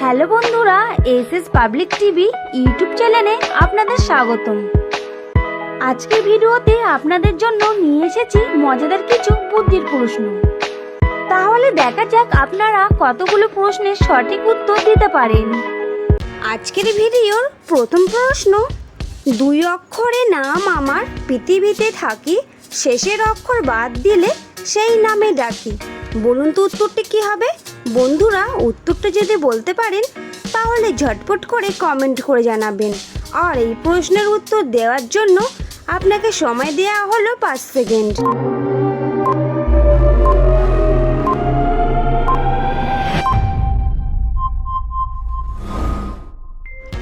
Hello বন্ধুরা S S public TV YouTube চ্যানেলে আপনাদের স্বাগতম। আজকের ভিডিওতে আপনাদের জন্য নিয়ে এসেছি মজাদার কিছু বুদ্ধির প্রশ্ন। তাহলে দেখা যাক আপনারা কতগুলো প্রশ্নের সঠিক উত্তর দিতে পারেন। আজকের ভিডিওর প্রথম প্রশ্ন, দুই অক্ষরে নাম আমার, পৃথিবীতে থাকি শেষের অক্ষর বাদ দিলে সেই নামে ডাকি। বলুন তো উত্তরটি কি হবে? বন্ধুরা, উত্তরটা যদি বলতে পারেন, তাহলে ঝটপট করে কমেন্ট করে জানাবেন। আর এই প্রশ্নের উত্তর দেওয়ার জন্য আপনাকে সময় দেওয়া হলো পাঁচ সেকেন্ড।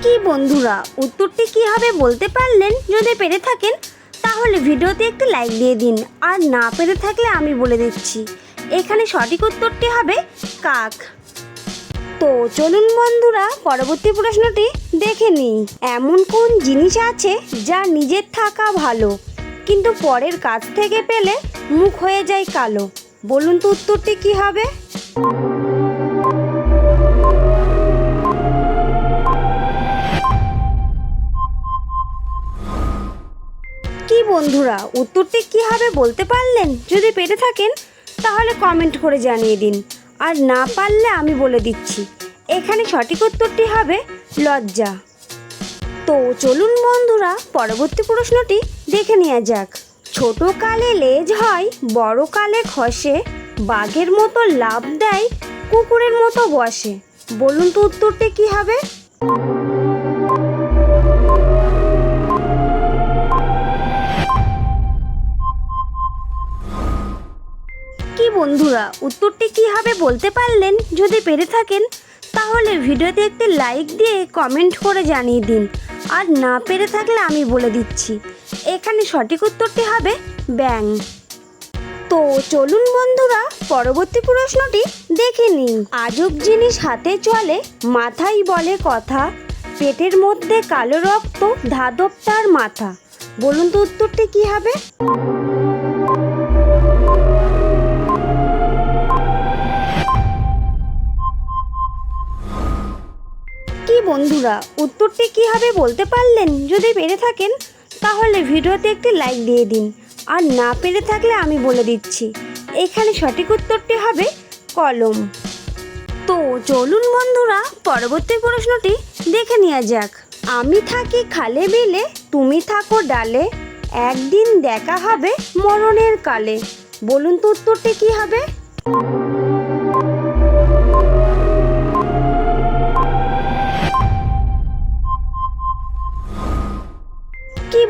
কি বন্ধুরা, উত্তরটি কি হবে বলতে পারলেন? যদি পেরে থাকেন তাহলে ভিডিওতে একটি লাইক দিয়ে দিন। আর না পেরে থাকলে আমি বলে দিচ্ছি। এখানে সঠিক উত্তরটি হবে কাক। তো চলুন বন্ধুরা, পরবর্তী প্রশ্নটি দেখে নিই। এমন কোন জিনিস আছে যা নিজের থাকা ভালো, কিন্তু পরের কাছ থেকে পেলে মুখ হয়ে যায় কালো? বলুন তো উত্তরটি কি হবে? বন্ধুরা, উত্তরটি কি হবে বলতে পারলেন? যদি পেরে থাকেন, তাহলে কমেন্ট করে জানিয়ে দিন। আর না পারলে আমি বলে দিচ্ছি। এখানে সঠিক উত্তরটি হবে লজ্জা। তো চলুন বন্ধুরা, পরবর্তী প্রশ্নটি দেখে নেওয়া যাক। ছোট কালে লেজ হয়, বড় কালে খসে, বাঘের মতো লাভ দেয়, কুকুরের মতো বসে। বলুন তো উত্তরটি কি হবে? বন্ধুরা, উত্তরটি কি হবে বলতে পারলেন? যদি পেরে থাকেন, তাহলে ভিডিওতে একটি লাইক দিয়ে কমেন্ট করে জানিয়ে দিন। আর না পেরে থাকলে আমি বলে দিচ্ছি। এখানে সঠিক উত্তরটি হবে ব্যাং। তো চলুন বন্ধুরা, পরবর্তী প্রশ্নটি দেখে নিন। আজব জিনিস হাতে চলে, মাথাই বলে কথা। পেটের মধ্যে কালো রক্ত ধাদব তার মাথা। বলুন তো উত্তরটি কি হবে? বন্ধুরা, উত্তরটি কি হবে বলতে পারলেন? যদি পেরে থাকেন, তাহলে ভিডিওতে একটি লাইক দিয়ে দিন। আর না পেরে থাকলে আমি বলে দিচ্ছি। এখানে সঠিক উত্তরটি হবে কলম। তো চলুন বন্ধুরা, পরবর্তী প্রশ্নটি দেখে নেওয়া যাক। আমি থাকি খালে বিলে, তুমি থাকো ডালে। একদিন দেখা হবে মরণের কালে। বলুন তো উত্তরটি কী হবে?